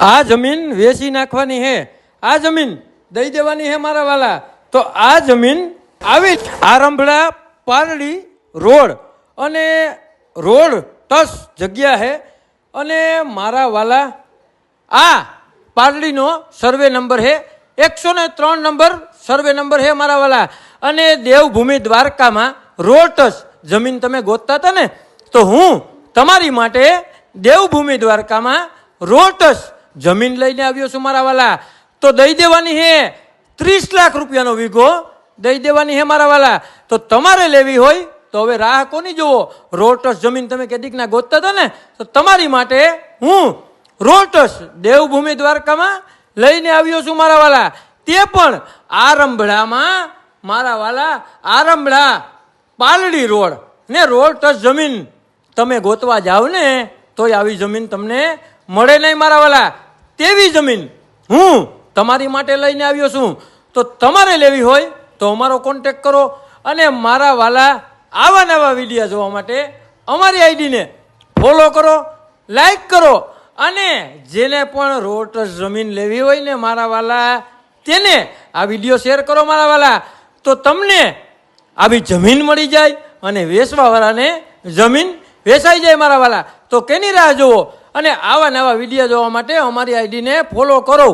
આ જમીન વેચી નાખવાની હે, આ જમીન દઈ દેવાની હે મારા વાલા. તો આ જમીન આવી આરંભડા પારડી રોડ અને રોડ ટસ જગ્યા હે અને મારા વાલા, આ પારડીનો સર્વે નંબર હે, એકસો ને ત્રણ નંબર સર્વે નંબર હે મારા વાલા. અને દેવભૂમિ દ્વારકામાં રોટસ જમીન તમે ગોતતા હતા ને, તો હું તમારી માટે દેવભૂમિ દ્વારકામાં રોટસ જમીન લઈને આવ્યો છું મારા વાલા. તો દઈ દેવાની હે ત્રીસ લાખ રૂપિયાનો વીઘો દઈ દેવાની હે મારા વાલા. તો તમારે લેવી હોય તો હવે રાહ કોની જુઓ? રોટસ જમીન તમે કેદીકના ગોતતા હતા ને, તો તમારી માટે હું રોટસ દેવભૂમિ દ્વારકામાં લઈને આવ્યો છું મારા વાલા. તે પણ આરંભડામાં મારા વાલા આરંભડા પાલડી રોડ ને રોડ જમીન. તમે ગોતવા જાઓ ને, તોય આવી જમીન તમને મળે નહીં મારા વાલા. તેવી જમીન. હું તમારી માટે લઈને આવ્યો છું. તો તમારે લેવી હોય તો અમારો કોન્ટેક કરો અને મારા વાલા આવા નવા વિડીયા જોવા માટે અમારી આઈડીને ફોલો કરો લાઈક કરો અને જેને પણ રોટ જમીન લેવી હોય ને મારા વાલા, તેને આ વીડિયો શેર કરો મારા વાલા. તો તમને આવી જમીન મળી જાય અને વેચવાવાળાને જમીન વેચાઈ જાય મારા વાલા. તો કેની રાહ જુઓ? અને આવા નવા વીડિયો જોવા માટે અમારી આઈડીને ફોલો કરો.